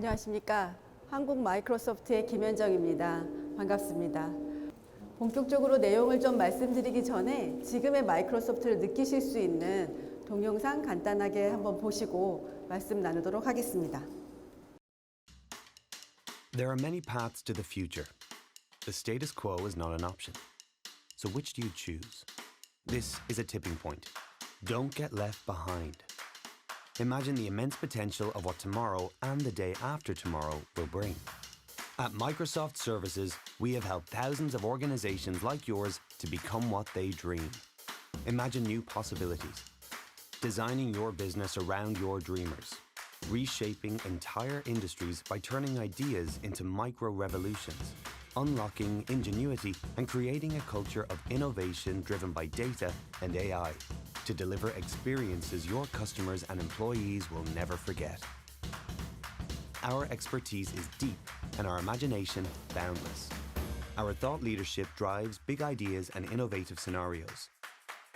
안녕하십니까. 한국 마이크로소프트의 김현정입니다. 반갑습니다. 본격적으로 내용을 좀 말씀드리기 전에 지금의 마이크로소프트를 느끼실 수 있는 동영상 간단하게 한번 보시고 말씀 나누도록 하겠습니다. There are many paths to the future. The status quo is not an option. So which do you choose? This is a tipping point. Don't get left behind. Imagine the immense potential of what tomorrow and the day after tomorrow will bring. At Microsoft Services, we have helped thousands of organizations like yours to become what they dream. Imagine new possibilities. Designing your business around your dreamers. Reshaping entire industries by turning ideas into micro revolutions. Unlocking ingenuity and creating a culture of innovation driven by data and AI to deliver experiences your customers and employees will never forget. Our expertise is deep and our imagination boundless. Our thought leadership drives big ideas and innovative scenarios,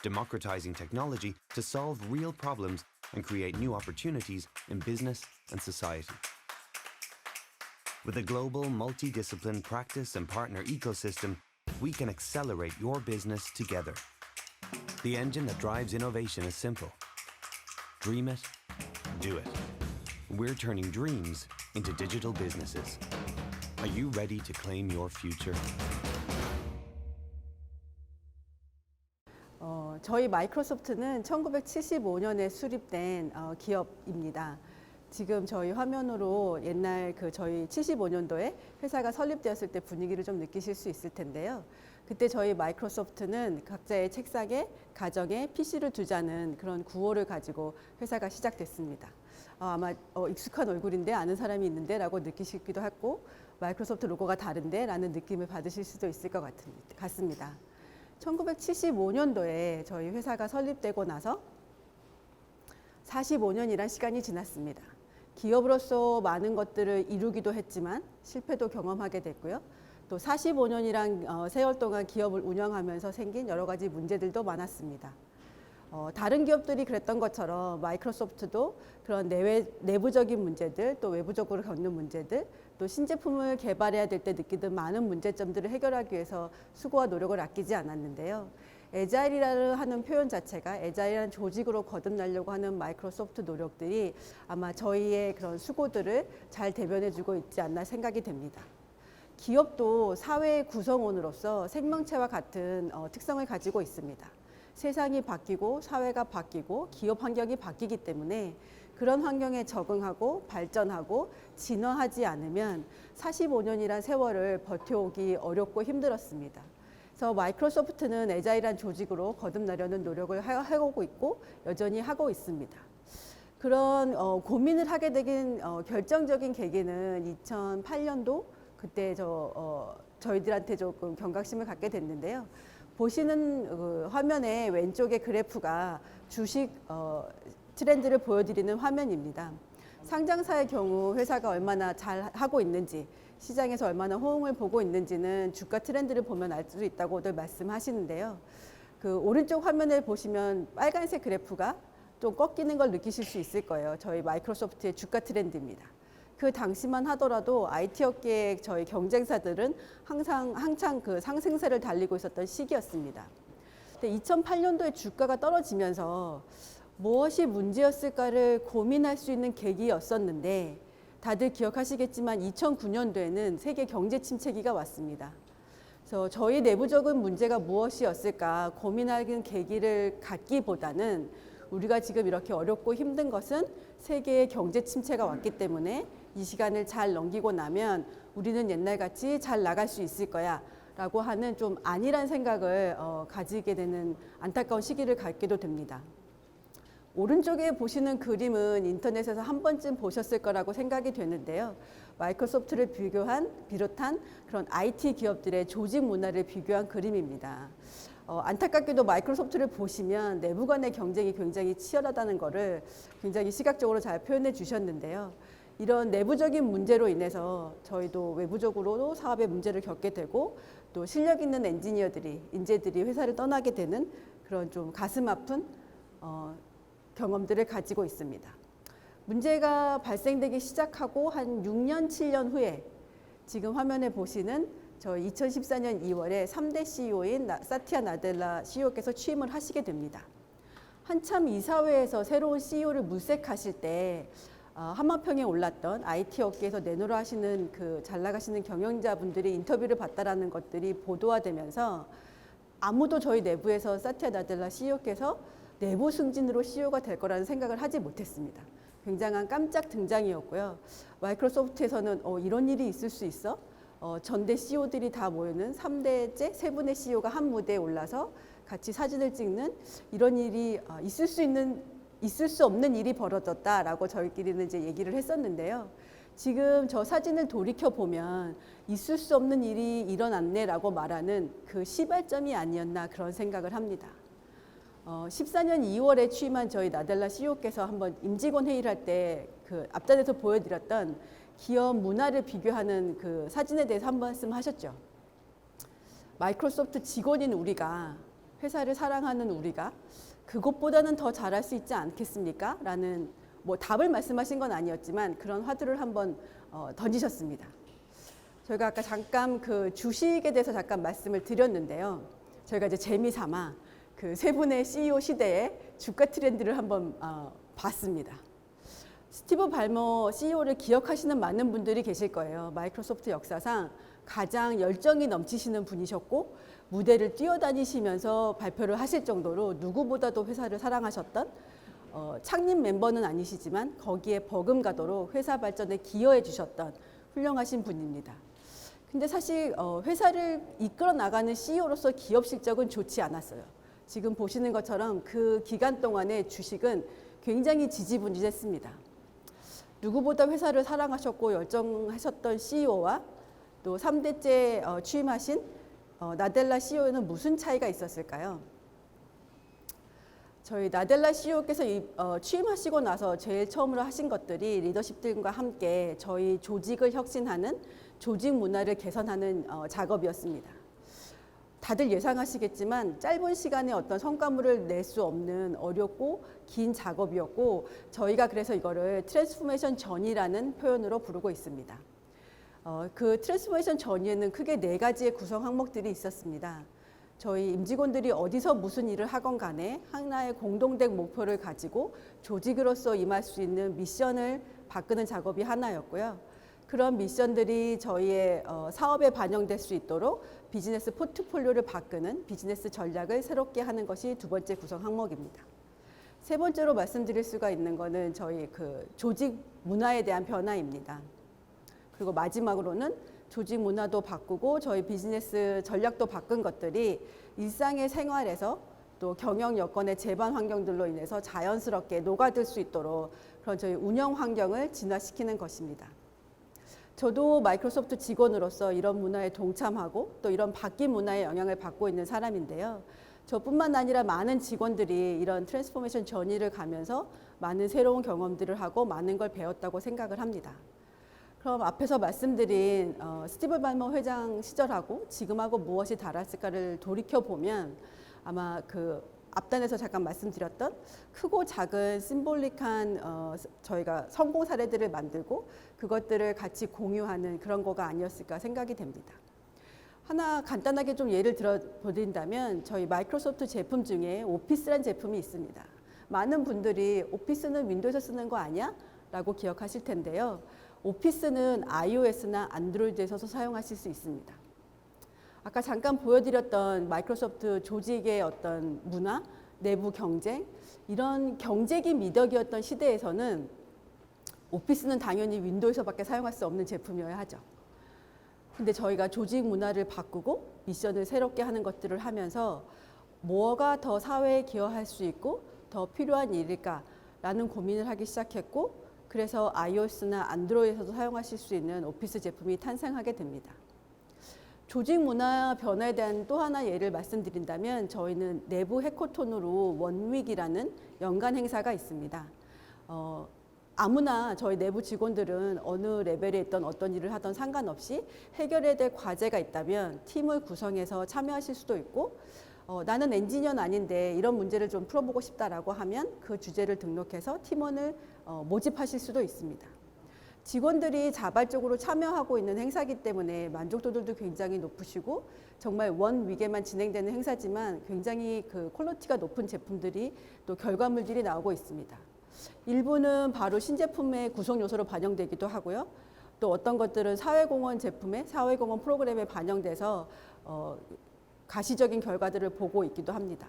democratizing technology to solve real problems and create new opportunities in business and society. With a global multidiscipline practice and partner ecosystem, we can accelerate your business together. The engine that drives innovation is simple dream it, do it. We're turning dreams into digital businesses. Are you ready to claim your future? 어, 저희 마이크로소프트는 1975년에 수립된 어, 기업입니다. 지금 저희 화면으로 옛날 그 저희 75년도에 회사가 설립되었을 때 분위기를 좀 느끼실 수 있을 텐데요. 그때 저희 마이크로소프트는 각자의 책상에 가정에 PC를 두자는 그런 구호를 가지고 회사가 시작됐습니다. 어, 아마 어, 익숙한 얼굴인데 아는 사람이 있는데 라고 느끼시기도 하고 마이크로소프트 로고가 다른데 라는 느낌을 받으실 수도 있을 것 같습니다. 1975년도에 저희 회사가 설립되고 나서 45년이란 시간이 지났습니다. 기업으로서 많은 것들을 이루기도 했지만 실패도 경험하게 됐고요. 또 45년이란 어, 세월 동안 기업을 운영하면서 생긴 여러 가지 문제들도 많았습니다. 어, 다른 기업들이 그랬던 것처럼 마이크로소프트도 그런 내외, 내부적인 문제들 또 외부적으로 겪는 문제들 또 신제품을 개발해야 될 때 느끼던 많은 문제점들을 해결하기 위해서 수고와 노력을 아끼지 않았는데요. 에자일이라는 하는 표현 자체가 에자일이라는 조직으로 거듭나려고 하는 마이크로소프트 노력들이 아마 저희의 그런 수고들을 잘 대변해주고 있지 않나 생각이 됩니다. 기업도 사회의 구성원으로서 생명체와 같은 어, 특성을 가지고 있습니다. 세상이 바뀌고 사회가 바뀌고 기업 환경이 바뀌기 때문에 그런 환경에 적응하고 발전하고 진화하지 않으면 45년이란 세월을 버텨오기 어렵고 힘들었습니다. 그래서 마이크로소프트는 에자일한 조직으로 거듭나려는 노력을 하- 해오고 있고 여전히 하고 있습니다. 그런 어, 고민을 하게 되긴 어, 결정적인 계기는 2008년도 그때 저 어, 저희들한테 조금 경각심을 갖게 됐는데요. 보시는 그 화면의 왼쪽의 그래프가 주식 어, 트렌드를 보여드리는 화면입니다. 상장사의 경우 회사가 얼마나 잘 하고 있는지 시장에서 얼마나 호응을 보고 있는지는 주가 트렌드를 보면 알 수 있다고들 말씀하시는데요. 그 오른쪽 화면을 보시면 빨간색 그래프가 좀 꺾이는 걸 느끼실 수 있을 거예요. 저희 마이크로소프트의 주가 트렌드입니다. 그 당시만 하더라도 IT 업계의 저희 경쟁사들은 항상 한창 그 상승세를 달리고 있었던 시기였습니다. 근데 2008년도에 주가가 떨어지면서 무엇이 문제였을까를 고민할 수 있는 계기였었는데 다들 기억하시겠지만 2009년도에는 세계 경제 침체기가 왔습니다. 그래서 저희 내부적인 문제가 무엇이었을까 고민하는 계기를 갖기보다는 우리가 지금 이렇게 어렵고 힘든 것은 세계의 경제 침체가 왔기 때문에 이 시간을 잘 넘기고 나면 우리는 옛날같이 잘 나갈 수 있을 거야. 라고 하는 좀 아니란 생각을 어, 가지게 되는 안타까운 시기를 갖기도 됩니다. 오른쪽에 보시는 그림은 인터넷에서 한 번쯤 보셨을 거라고 생각이 되는데요. 마이크로소프트를 비교한 비롯한 그런 IT 기업들의 조직 문화를 비교한 그림입니다. 어, 안타깝게도 마이크로소프트를 보시면 내부 간의 경쟁이 굉장히 치열하다는 것을 굉장히 시각적으로 잘 표현해 주셨는데요. 이런 내부적인 문제로 인해서 저희도 외부적으로도 사업의 문제를 겪게 되고 또 실력 있는 엔지니어들이 인재들이 회사를 떠나게 되는 그런 좀 가슴 아픈 어, 경험들을 가지고 있습니다. 문제가 발생되기 시작하고 한 6년, 7년 후에 지금 화면에 보시는 저 2014년 2월에 3대 CEO인 사티아 나델라 CEO께서 취임을 하시게 됩니다. 한참 이사회에서 새로운 CEO를 물색하실 때 어, 한마평에 올랐던 IT 업계에서 내노라 하시는 그 잘 나가시는 경영자분들이 인터뷰를 봤다라는 것들이 보도화되면서 아무도 저희 내부에서 사티아 나델라 CEO께서 내부 승진으로 CEO가 될 거라는 생각을 하지 못했습니다. 굉장한 깜짝 등장이었고요. 마이크로소프트에서는 어, 이런 일이 있을 수 있어? 어, 전대 CEO들이 다 모이는 3대째 세 분의 CEO가 한 무대에 올라서 같이 사진을 찍는 이런 일이 어, 있을 수 있는 있을 수 없는 일이 벌어졌다라고 저희끼리는 이제 얘기를 했었는데요. 지금 저 사진을 돌이켜 보면 있을 수 없는 일이 일어났네라고 말하는 그 시발점이 아니었나 그런 생각을 합니다. 어, 14년 2월에 취임한 저희 나델라 CEO께서 한번 임직원 회의를 할 때 그 앞단에서 보여드렸던 기업 문화를 비교하는 그 사진에 대해서 한 말씀 하셨죠. 마이크로소프트 직원인 우리가 회사를 사랑하는 우리가 그것보다는 더 잘할 수 있지 않겠습니까? 라는 뭐 답을 말씀하신 건 아니었지만 그런 화두를 한번 어, 던지셨습니다. 저희가 아까 잠깐 그 주식에 대해서 잠깐 말씀을 드렸는데요. 저희가 이제 재미 삼아 그 세 분의 CEO 시대의 주가 트렌드를 한번 어, 봤습니다. 스티브 발머 CEO를 기억하시는 많은 분들이 계실 거예요. 마이크로소프트 역사상 가장 열정이 넘치시는 분이셨고 무대를 뛰어다니시면서 발표를 하실 정도로 누구보다도 회사를 사랑하셨던 어, 창립 멤버는 아니시지만 거기에 버금가도록 회사 발전에 기여해 주셨던 훌륭하신 분입니다. 근데 사실 어, 회사를 이끌어 나가는 CEO로서 기업 실적은 좋지 않았어요. 지금 보시는 것처럼 그 기간 동안의 주식은 굉장히 지지분지했습니다. 누구보다 회사를 사랑하셨고 열정하셨던 CEO와 또 3대째 어, 취임하신 어, 나델라 CEO는 무슨 차이가 있었을까요? 저희 나델라 CEO께서 이, 어, 취임하시고 나서 제일 처음으로 하신 것들이 리더십들과 함께 저희 조직을 혁신하는 조직 문화를 개선하는 어, 작업이었습니다. 다들 예상하시겠지만 짧은 시간에 어떤 성과물을 낼 수 없는 어렵고 긴 작업이었고 저희가 그래서 이거를 트랜스포메이션 전이라는 표현으로 부르고 있습니다. 어, 그 트랜스포메이션 전에는 크게 네 가지의 구성 항목들이 있었습니다. 저희 임직원들이 어디서 무슨 일을 하건 간에 하나의 공동된 목표를 가지고 조직으로서 임할 수 있는 미션을 바꾸는 작업이 하나였고요. 그런 미션들이 저희의 어, 사업에 반영될 수 있도록 비즈니스 포트폴리오를 바꾸는 비즈니스 전략을 새롭게 하는 것이 두 번째 구성 항목입니다. 세 번째로 말씀드릴 수가 있는 것은 저희 그 조직 문화에 대한 변화입니다. 그리고 마지막으로는 조직 문화도 바꾸고 저희 비즈니스 전략도 바꾼 것들이 일상의 생활에서 또 경영 여건의 제반 환경들로 인해서 자연스럽게 녹아들 수 있도록 그런 저희 운영 환경을 진화시키는 것입니다. 저도 마이크로소프트 직원으로서 이런 문화에 동참하고 또 이런 바뀐 문화의 영향을 받고 있는 사람인데요. 저뿐만 아니라 많은 직원들이 이런 트랜스포메이션 전이를 가면서 많은 새로운 경험들을 하고 많은 걸 배웠다고 생각을 합니다. 그럼 앞에서 말씀드린 어, 스티브 발머 회장 시절하고 지금하고 무엇이 달랐을까를 돌이켜 보면 아마 그 앞단에서 잠깐 말씀드렸던 크고 작은 심볼릭한 어, 저희가 성공 사례들을 만들고 그것들을 같이 공유하는 그런 거가 아니었을까 생각이 됩니다. 하나 간단하게 좀 예를 들어 보든다면 저희 마이크로소프트 제품 중에 오피스란 제품이 있습니다. 많은 분들이 오피스는 윈도우에서 쓰는 거 아니야? 라고 기억하실 텐데요. 오피스는 iOS나 안드로이드에서도 사용하실 수 있습니다. 아까 잠깐 보여드렸던 마이크로소프트 조직의 어떤 문화, 내부 경쟁, 이런 경쟁이 미덕이었던 시대에서는 오피스는 당연히 윈도우에서밖에 사용할 수 없는 제품이어야 하죠. 근데 저희가 조직 문화를 바꾸고 미션을 새롭게 하는 것들을 하면서 뭐가 더 사회에 기여할 수 있고 더 필요한 일일까라는 고민을 하기 시작했고 그래서 iOS나 안드로이드에서도 사용하실 수 있는 오피스 제품이 탄생하게 됩니다. 조직 문화 변화에 대한 또 하나 예를 말씀드린다면 저희는 내부 해커톤으로 원윅이라는 연간 행사가 있습니다. 어, 아무나 저희 내부 직원들은 어느 레벨에 있던 어떤 일을 하던 상관없이 해결해야 될 과제가 있다면 팀을 구성해서 참여하실 수도 있고 어, 나는 엔지니어는 아닌데 이런 문제를 좀 풀어보고 싶다라고 하면 그 주제를 등록해서 팀원을 어, 모집하실 수도 있습니다. 직원들이 자발적으로 참여하고 있는 행사이기 때문에 만족도들도 굉장히 높으시고 정말 원 위계만 진행되는 행사지만 굉장히 그 퀄리티가 높은 제품들이 또 결과물들이 나오고 있습니다. 일부는 바로 신제품의 구성 요소로 반영되기도 하고요. 또 어떤 것들은 사회공헌 제품에 사회공헌 프로그램에 반영돼서 어, 가시적인 결과들을 보고 있기도 합니다.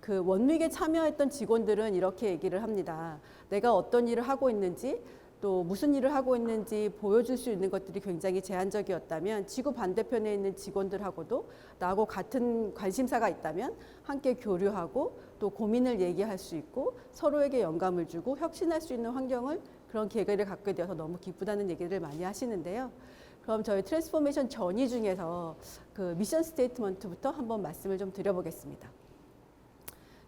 그 원위에 참여했던 직원들은 이렇게 얘기를 합니다. 내가 어떤 일을 하고 있는지 또 무슨 일을 하고 있는지 보여줄 수 있는 것들이 굉장히 제한적이었다면 지구 반대편에 있는 직원들하고도 나하고 같은 관심사가 있다면 함께 교류하고 또 고민을 얘기할 수 있고 서로에게 영감을 주고 혁신할 수 있는 환경을 그런 계기를 갖게 되어서 너무 기쁘다는 얘기를 많이 하시는데요. 그럼 저희 트랜스포메이션 전이 중에서 그 미션 스테이트먼트부터 한번 말씀을 좀 드려보겠습니다.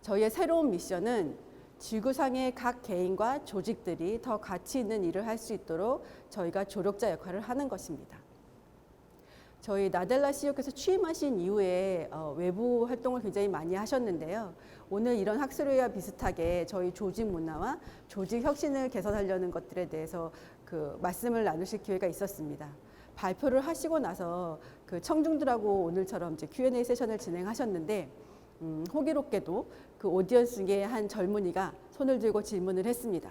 저희의 새로운 미션은 지구상의 각 개인과 조직들이 더 가치 있는 일을 할 수 있도록 저희가 조력자 역할을 하는 것입니다. 저희 나델라 CEO께서 취임하신 이후에 어, 외부 활동을 굉장히 많이 하셨는데요. 오늘 이런 학술회와 비슷하게 저희 조직 문화와 조직 혁신을 개선하려는 것들에 대해서 그 말씀을 나누실 기회가 있었습니다. 발표를 하시고 나서 그 청중들하고 오늘처럼 이제 Q&A 세션을 진행하셨는데 음, 호기롭게도 그 오디언스 중에 한 젊은이가 손을 들고 질문을 했습니다.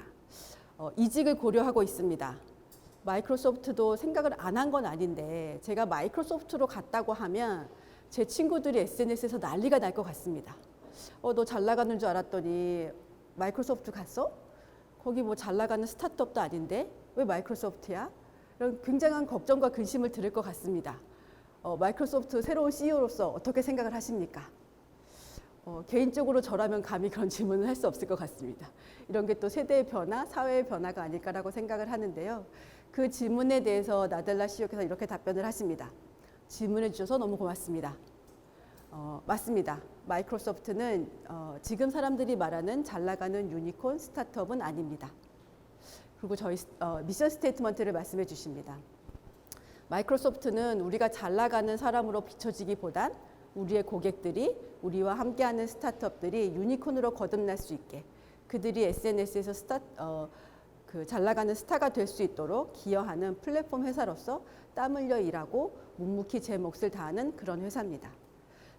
어, 이직을 고려하고 있습니다. 마이크로소프트도 생각을 안 한 건 아닌데 제가 마이크로소프트로 갔다고 하면 제 친구들이 SNS에서 난리가 날 것 같습니다. 어, 너 잘 나가는 줄 알았더니 마이크로소프트 갔어? 거기 뭐 잘 나가는 스타트업도 아닌데 왜 마이크로소프트야? 이런 굉장한 걱정과 근심을 들을 것 같습니다. 어, 마이크로소프트 새로운 CEO로서 어떻게 생각을 하십니까? 어, 개인적으로 저라면 감히 그런 질문을 할 수 없을 것 같습니다. 이런 게 또 세대의 변화, 사회의 변화가 아닐까라고 생각을 하는데요. 그 질문에 대해서 나델라 CEO께서 이렇게 답변을 하십니다. 질문해 주셔서 너무 고맙습니다. 어, 맞습니다. 마이크로소프트는 어, 지금 사람들이 말하는 잘 나가는 유니콘 스타트업은 아닙니다. 그리고 저희 어, 미션 스테이트먼트를 말씀해 주십니다. 마이크로소프트는 우리가 잘 나가는 사람으로 비춰지기보단 우리의 고객들이 우리와 함께하는 스타트업들이 유니콘으로 거듭날 수 있게 그들이 SNS에서 스타 어, 그 잘 나가는 스타가 될 수 있도록 기여하는 플랫폼 회사로서 땀 흘려 일하고 묵묵히 제 몫을 다하는 그런 회사입니다.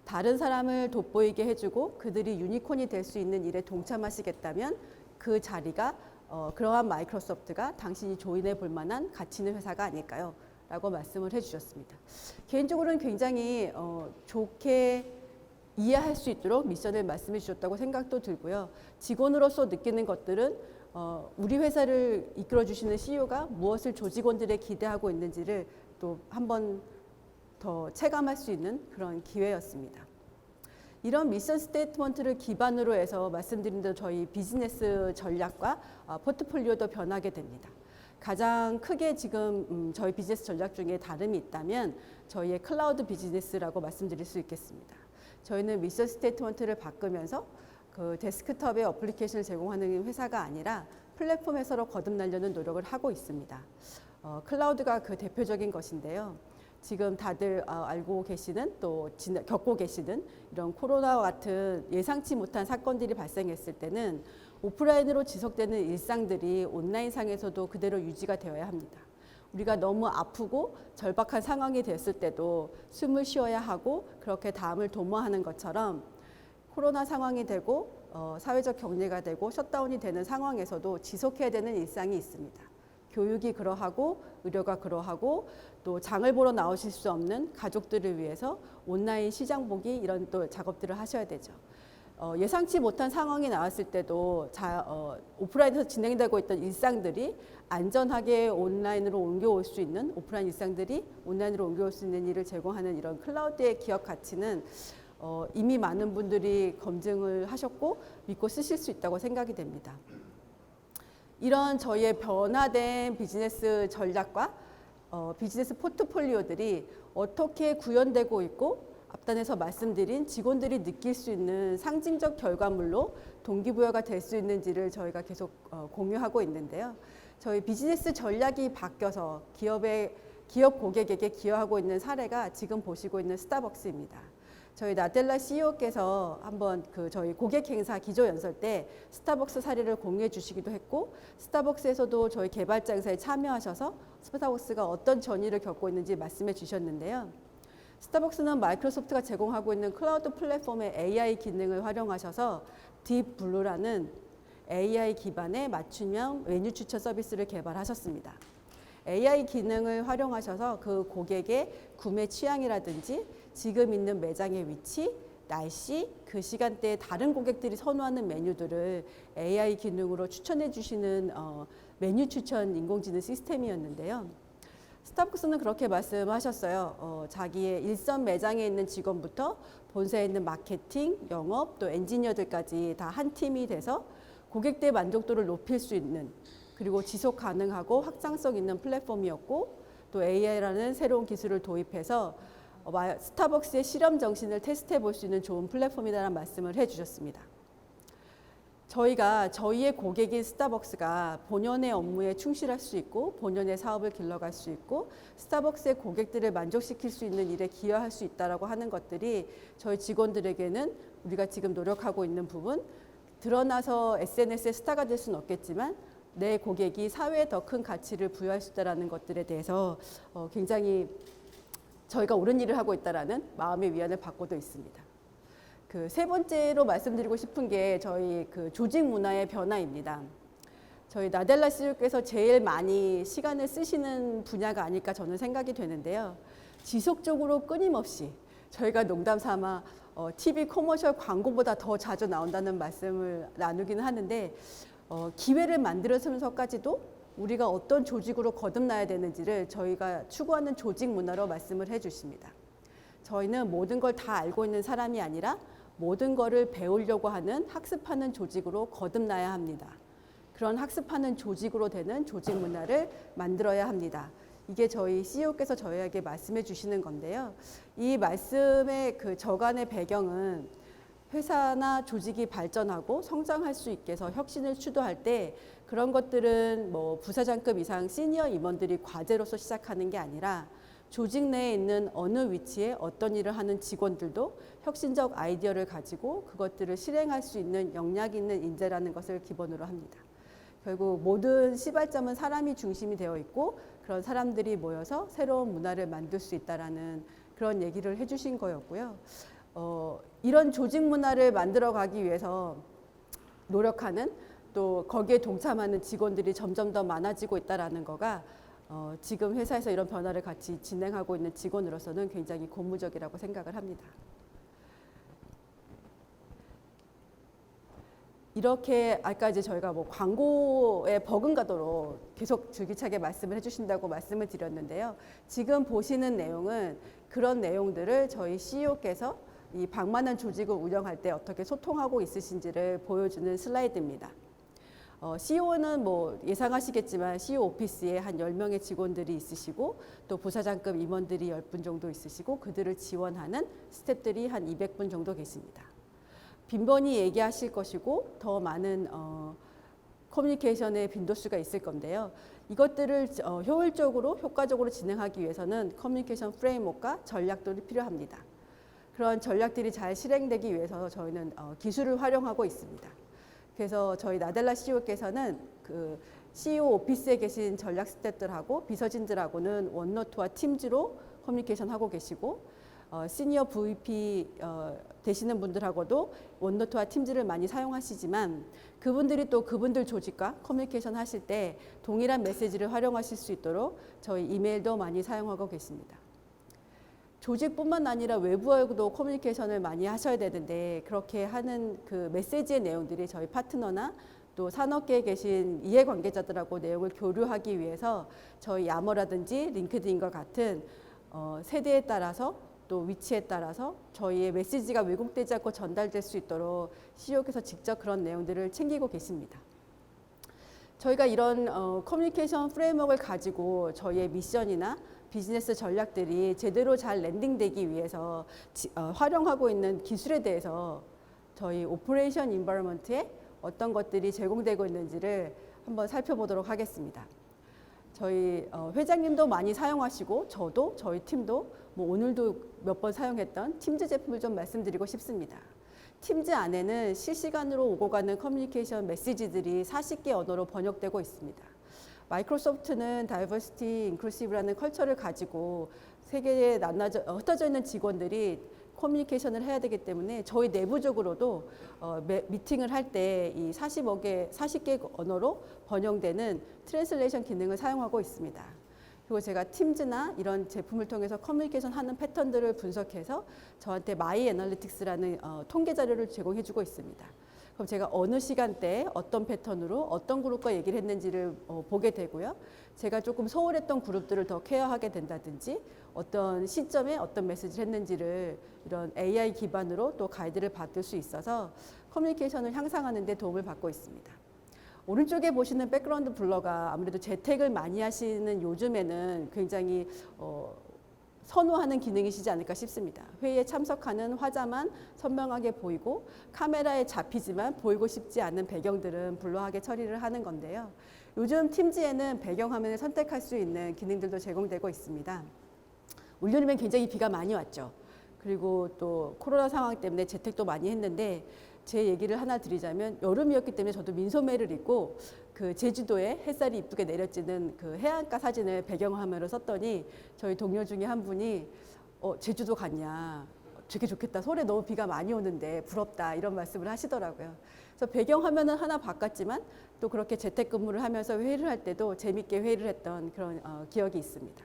다른 사람을 돋보이게 해주고 그들이 유니콘이 될 수 있는 일에 동참하시겠다면 그 자리가 어, 그러한 마이크로소프트가 당신이 조인해 볼 만한 가치 있는 회사가 아닐까요? 라고 말씀을 해주셨습니다. 개인적으로는 굉장히 어, 좋게 이해할 수 있도록 미션을 말씀해 주셨다고 생각도 들고요. 직원으로서 느끼는 것들은 어, 우리 회사를 이끌어 주시는 CEO가 무엇을 조직원들의 기대하고 있는지를 또 한번 더 체감할 수 있는 그런 기회였습니다. 이런 미션 스테이트먼트를 기반으로 해서 말씀드린 대로 저희 비즈니스 전략과 어, 포트폴리오도 변하게 됩니다. 가장 크게 지금 음, 저희 비즈니스 전략 중에 다름이 있다면 저희의 클라우드 비즈니스라고 말씀드릴 수 있겠습니다. 저희는 미션 스테이트먼트를 바꾸면서 그 데스크톱의 어플리케이션을 제공하는 회사가 아니라 플랫폼 회사로 거듭나려는 노력을 하고 있습니다. 어, 클라우드가 그 대표적인 것인데요. 지금 다들 어, 알고 계시는 또 겪고 계시는 이런 코로나와 같은 예상치 못한 사건들이 발생했을 때는 오프라인으로 지속되는 일상들이 온라인상에서도 그대로 유지가 되어야 합니다. 우리가 너무 아프고 절박한 상황이 됐을 때도 숨을 쉬어야 하고 그렇게 다음을 도모하는 것처럼 코로나 상황이 되고 어, 사회적 격리가 되고 셧다운이 되는 상황에서도 지속해야 되는 일상이 있습니다. 교육이 그러하고 의료가 그러하고 또 장을 보러 나오실 수 없는 가족들을 위해서 온라인 시장 보기 이런 또 작업들을 하셔야 되죠. 어, 예상치 못한 상황이 나왔을 때도 자, 어, 오프라인에서 진행되고 있던 일상들이 안전하게 온라인으로 옮겨올 수 있는 오프라인 일상들이 온라인으로 옮겨올 수 있는 일을 제공하는 이런 클라우드의 기업 가치는 어, 이미 많은 분들이 검증을 하셨고 믿고 쓰실 수 있다고 생각이 됩니다. 이런 저희의 변화된 비즈니스 전략과 어, 비즈니스 포트폴리오들이 어떻게 구현되고 있고 앞단에서 말씀드린 직원들이 느낄 수 있는 상징적 결과물로 동기부여가 될 수 있는지를 저희가 계속 어, 공유하고 있는데요. 저희 비즈니스 전략이 바뀌어서 기업의 기업 고객에게 기여하고 있는 사례가 지금 보시고 있는 스타벅스입니다. 저희 나델라 CEO께서 한번 그 저희 고객 행사 기조 연설 때 스타벅스 사례를 공유해 주시기도 했고 스타벅스에서도 저희 개발자 행사에 참여하셔서 스타벅스가 어떤 전의를 겪고 있는지 말씀해 주셨는데요. 스타벅스는 마이크로소프트가 제공하고 있는 클라우드 플랫폼의 AI 기능을 활용하셔서 딥블루라는 AI 기반의 맞춤형 메뉴 추천 서비스를 개발하셨습니다. AI 기능을 활용하셔서 그 고객의 구매 취향이라든지 지금 있는 매장의 위치, 날씨, 그 시간대에 다른 고객들이 선호하는 메뉴들을 AI 기능으로 추천해 주시는 어, 메뉴 추천 인공지능 시스템이었는데요. 스타벅스는 그렇게 말씀하셨어요. 어, 자기의 일선 매장에 있는 직원부터 본사에 있는 마케팅, 영업, 또 엔지니어들까지 다 한 팀이 돼서 고객들의 만족도를 높일 수 있는 그리고 지속 가능하고 확장성 있는 플랫폼이었고 또 AI라는 새로운 기술을 도입해서 어, 마- 스타벅스의 실험 정신을 테스트해 볼 수 있는 좋은 플랫폼이라는 말씀을 해 주셨습니다. 저희가 저희의 고객인 스타벅스가 본연의 업무에 충실할 수 있고 본연의 사업을 길러갈 수 있고 스타벅스의 고객들을 만족시킬 수 있는 일에 기여할 수 있다라고 하는 것들이 저희 직원들에게는 우리가 지금 노력하고 있는 부분 드러나서 SNS의 스타가 될 수는 없겠지만 내 고객이 사회에 더 큰 가치를 부여할 수 있다라는 것들에 대해서 어, 굉장히 저희가 옳은 일을 하고 있다라는 마음의 위안을 받고도 있습니다. 그 세 번째로 말씀드리고 싶은 게 저희 그 조직 문화의 변화입니다. 저희 나델라 씨께서 제일 많이 시간을 쓰시는 분야가 아닐까 저는 생각이 되는데요. 지속적으로 끊임없이 저희가 농담 삼아 어, TV 커머셜 광고보다 더 자주 나온다는 말씀을 나누기는 하는데 어, 기회를 만들어서면서까지도 우리가 어떤 조직으로 거듭나야 되는지를 저희가 추구하는 조직 문화로 말씀을 해주십니다. 저희는 모든 걸 다 알고 있는 사람이 아니라 모든 거를 배우려고 하는 학습하는 조직으로 거듭나야 합니다. 그런 학습하는 조직으로 되는 조직 문화를 만들어야 합니다. 이게 저희 CEO께서 저희에게 말씀해 주시는 건데요. 이 말씀의 그 저간의 배경은 회사나 조직이 발전하고 성장할 수 있게 해서 혁신을 추도할 때 그런 것들은 뭐 부사장급 이상 시니어 임원들이 과제로서 시작하는 게 아니라 조직 내에 있는 어느 위치에 어떤 일을 하는 직원들도 혁신적 아이디어를 가지고 그것들을 실행할 수 있는 역량 있는 인재라는 것을 기본으로 합니다. 결국 모든 시발점은 사람이 중심이 되어 있고 그런 사람들이 모여서 새로운 문화를 만들 수 있다라는 그런 얘기를 해주신 거였고요. 어, 이런 조직 문화를 만들어 가기 위해서 노력하는 또 거기에 동참하는 직원들이 점점 더 많아지고 있다라는 거가 어, 지금 회사에서 이런 변화를 같이 진행하고 있는 직원으로서는 굉장히 고무적이라고 생각을 합니다. 이렇게 아까 이제 저희가 뭐 광고에 버금가도록 계속 줄기차게 말씀을 해주신다고 말씀을 드렸는데요. 지금 보시는 내용은 그런 내용들을 저희 CEO께서 이 방만한 조직을 운영할 때 어떻게 소통하고 있으신지를 보여주는 슬라이드입니다. 어, CEO는 뭐 예상하시겠지만 CEO 오피스에 한 10명의 직원들이 있으시고 또 부사장급 임원들이 10분 정도 있으시고 그들을 지원하는 스태프들이 한 200분 정도 계십니다. 빈번히 얘기하실 것이고 더 많은 어, 커뮤니케이션의 빈도수가 있을 건데요. 이것들을 어, 효율적으로 효과적으로 진행하기 위해서는 커뮤니케이션 프레임워크가 전략들이 필요합니다. 그런 전략들이 잘 실행되기 위해서 저희는 어, 기술을 활용하고 있습니다. 그래서 저희 나델라 CEO께서는 그 CEO 오피스에 계신 전략 스태프들하고 비서진들하고는 원노트와 팀즈로 커뮤니케이션 하고 계시고 어, 시니어 VP 어, 되시는 분들하고도 원노트와 팀즈를 많이 사용하시지만 그분들이 또 그분들 조직과 커뮤니케이션 하실 때 동일한 메시지를 활용하실 수 있도록 저희 이메일도 많이 사용하고 계십니다. 조직뿐만 아니라 외부하고도 커뮤니케이션을 많이 하셔야 되는데 그렇게 하는 그 메시지의 내용들이 저희 파트너나 또 산업계에 계신 이해관계자들하고 내용을 교류하기 위해서 저희 야머라든지 링크드인과 같은 어, 세대에 따라서 또 위치에 따라서 저희의 메시지가 왜곡되지 않고 전달될 수 있도록 CEO께서 직접 그런 내용들을 챙기고 계십니다. 저희가 이런 어, 커뮤니케이션 프레임워크를 가지고 저희의 미션이나 비즈니스 전략들이 제대로 잘 랜딩되기 위해서 지, 어, 활용하고 있는 기술에 대해서 저희 오퍼레이션 인바이먼트에 어떤 것들이 제공되고 있는지를 한번 살펴보도록 하겠습니다. 저희 어, 회장님도 많이 사용하시고 저도 저희 팀도 뭐 오늘도 몇 번 사용했던 팀즈 제품을 좀 말씀드리고 싶습니다. 팀즈 안에는 실시간으로 오고 가는 커뮤니케이션 메시지들이 40개 언어로 번역되고 있습니다. 마이크로소프트는 다이버시티 인클루시브라는 컬처를 가지고 세계에 나눠져 흩어져 있는 직원들이 커뮤니케이션을 해야 되기 때문에 저희 내부적으로도 어, 매- 미팅을 할 때 이 45개, 40개 언어로 번영되는 트랜슬레이션 기능을 사용하고 있습니다. 그리고 제가 팀즈나 이런 제품을 통해서 커뮤니케이션 하는 패턴들을 분석해서 저한테 마이 애널리틱스라는 어, 통계 자료를 제공해 주고 있습니다. 그럼 제가 어느 시간대에 어떤 패턴으로 어떤 그룹과 얘기를 했는지를 어, 보게 되고요. 제가 조금 소홀했던 그룹들을 더 케어하게 된다든지 어떤 시점에 어떤 메시지를 했는지를 이런 AI 기반으로 또 가이드를 받을 수 있어서 커뮤니케이션을 향상하는 데 도움을 받고 있습니다. 오른쪽에 보시는 백그라운드 블러가 아무래도 재택을 많이 하시는 요즘에는 굉장히 어, 선호하는 기능이시지 않을까 싶습니다. 회의에 참석하는 화자만 선명하게 보이고 카메라에 잡히지만 보이고 싶지 않은 배경들은 블러하게 처리를 하는 건데요. 요즘 팀즈에는 배경화면을 선택할 수 있는 기능들도 제공되고 있습니다. 올 여름엔 굉장히 비가 많이 왔죠. 그리고 또 코로나 상황 때문에 재택도 많이 했는데 제 얘기를 하나 드리자면 여름이었기 때문에 저도 민소매를 입고 그 제주도에 햇살이 이쁘게 내려지는 그 해안가 사진을 배경화면으로 썼더니 저희 동료 중에 한 분이 어, 제주도 갔냐. 되게 좋겠다. 서울에 너무 비가 많이 오는데 부럽다. 이런 말씀을 하시더라고요. 그래서 배경화면은 하나 바꿨지만 또 그렇게 재택근무를 하면서 회의를 할 때도 재밌게 회의를 했던 그런 어, 기억이 있습니다.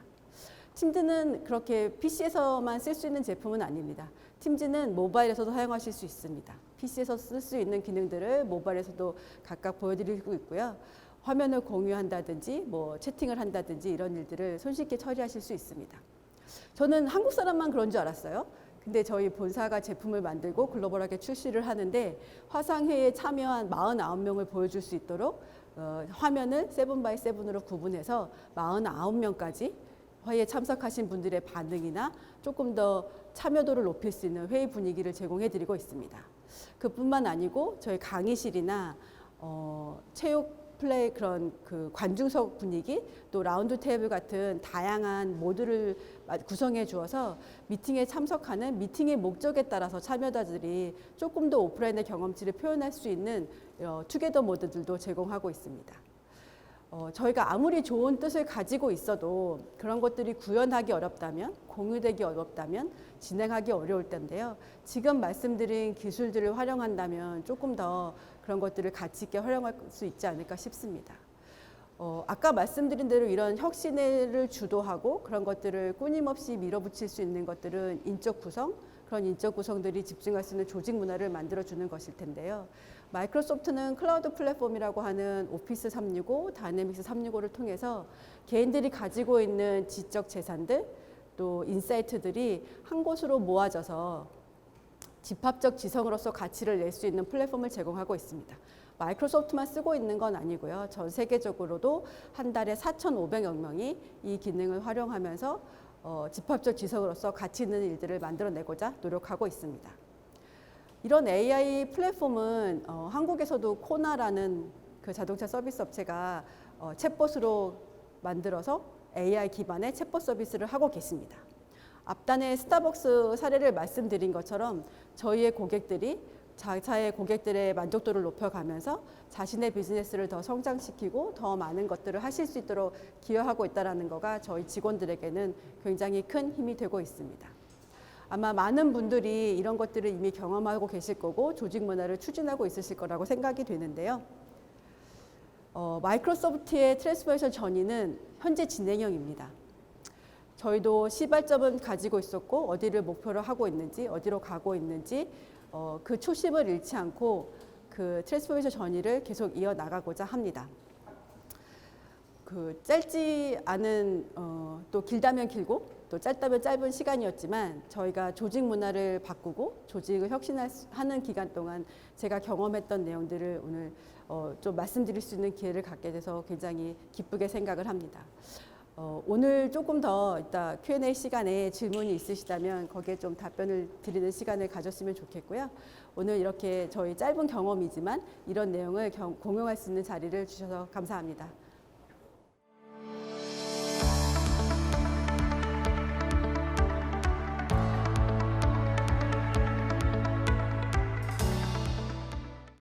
팀즈는 그렇게 PC에서만 쓸 수 있는 제품은 아닙니다. 팀즈는 모바일에서도 사용하실 수 있습니다. PC에서 쓸 수 있는 기능들을 모바일에서도 각각 보여드리고 있고요. 화면을 공유한다든지 뭐 채팅을 한다든지 이런 일들을 손쉽게 처리하실 수 있습니다. 저는 한국 사람만 그런 줄 알았어요. 근데 저희 본사가 제품을 만들고 글로벌하게 출시를 하는데 화상회의에 참여한 49명을 보여줄 수 있도록 어, 화면을 세븐 바이 세븐으로 구분해서 49명까지 회의에 참석하신 분들의 반응이나 조금 더 참여도를 높일 수 있는 회의 분위기를 제공해 드리고 있습니다. 그뿐만 아니고 저희 강의실이나 어, 체육 플레이 그런 그 관중석 분위기 또 라운드 테이블 같은 다양한 모드를 마- 구성해 주어서 미팅에 참석하는 미팅의 목적에 따라서 참여자들이 조금 더 오프라인의 경험치를 표현할 수 있는 어, 투게더 모드들도 제공하고 있습니다. 어, 저희가 아무리 좋은 뜻을 가지고 있어도 그런 것들이 구현하기 어렵다면, 공유되기 어렵다면 진행하기 어려울 텐데요. 지금 말씀드린 기술들을 활용한다면 조금 더 그런 것들을 가치 있게 활용할 수 있지 않을까 싶습니다. 어, 아까 말씀드린 대로 이런 혁신을 주도하고 그런 것들을 끊임없이 밀어붙일 수 있는 것들은 인적 구성, 그런 인적 구성들이 집중할 수 있는 조직 문화를 만들어주는 것일 텐데요. 마이크로소프트는 클라우드 플랫폼이라고 하는 오피스 365, 다이내믹스 365를 통해서 개인들이 가지고 있는 지적 재산들 또 인사이트들이 한 곳으로 모아져서 집합적 지성으로서 가치를 낼 수 있는 플랫폼을 제공하고 있습니다. 마이크로소프트만 쓰고 있는 건 아니고요. 전 세계적으로도 한 달에 4,500여 명이 이 기능을 활용하면서 어, 집합적 지성으로서 가치 있는 일들을 만들어내고자 노력하고 있습니다. 이런 AI 플랫폼은 어, 한국에서도 코나라는 그 자동차 서비스 업체가 어, 챗봇으로 만들어서 AI 기반의 챗봇 서비스를 하고 계십니다. 앞단에 스타벅스 사례를 말씀드린 것처럼 저희의 고객들이 자사의 고객들의 만족도를 높여가면서 자신의 비즈니스를 더 성장시키고 더 많은 것들을 하실 수 있도록 기여하고 있다는 거가 저희 직원들에게는 굉장히 큰 힘이 되고 있습니다. 아마 많은 분들이 이런 것들을 이미 경험하고 계실 거고 조직 문화를 추진하고 있으실 거라고 생각이 되는데요. 어, 마이크로소프트의 트랜스포메이션 전이는 현재 진행형입니다. 저희도 시발점은 가지고 있었고 어디를 목표로 하고 있는지 어디로 가고 있는지 어, 그 초심을 잃지 않고 그 트랜스포메이션 전이를 계속 이어 나가고자 합니다. 그 짧지 않은 어, 또 길다면 길고 또 짧다면 짧은 시간이었지만 저희가 조직 문화를 바꾸고 조직을 혁신하는 기간 동안 제가 경험했던 내용들을 오늘 어, 좀 말씀드릴 수 있는 기회를 갖게 돼서 굉장히 기쁘게 생각을 합니다. 어, 오늘 조금 더 이따 Q&A 시간에 질문이 있으시다면 거기에 좀 답변을 드리는 시간을 가졌으면 좋겠고요. 오늘 이렇게 저희 짧은 경험이지만 이런 내용을 경- 공유할 수 있는 자리를 주셔서 감사합니다.